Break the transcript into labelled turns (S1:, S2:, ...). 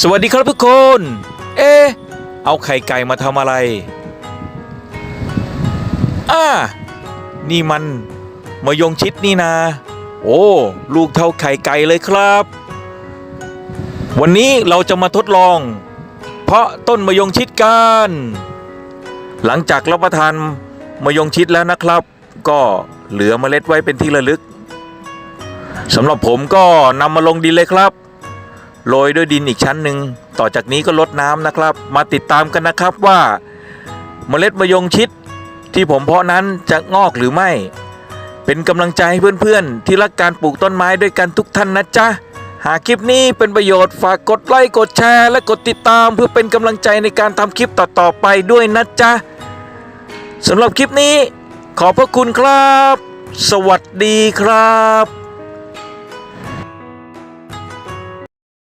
S1: สวัสดีครับทุกคน เอ๊ะเอาไข่ไก่มาทำอะไรอ่านี่มันมายงชิดนี่นา โอ้ ลูกเท่าไข่ไก่เลยครับ วันนี้เราจะมาทดลอง เพราะต้นมะยงชิดกัน หลังจากรับประทานมะยงชิดแล้วนะครับ ก็เหลือเมล็ดไว้เป็นที่ระลึกสำหรับผมก็นำมาลงดินเลยครับ โรยด้วยดินอีกชั้นหนึ่งต่อจากนี้ก็ลดน้ำนะครับ มาติดตามกันนะครับว่า เมล็ดมะยงชิดที่ผมเพาะนั้นจะงอกหรือไม่ เป็นกำลังใจให้เพื่อนๆ ที่รักการปลูกต้นไม้ด้วยกันทุกท่านนะจ๊ะ หากคลิปนี้เป็นประโยชน์ฝากกดไลค์กดแชร์ และกดติดตามเพื่อเป็นกำลังใจในการทำคลิปต่อๆไปด้วยนะจ๊ะสำหรับคลิปนี้ ขอบพระคุณครับ สวัสดีครับ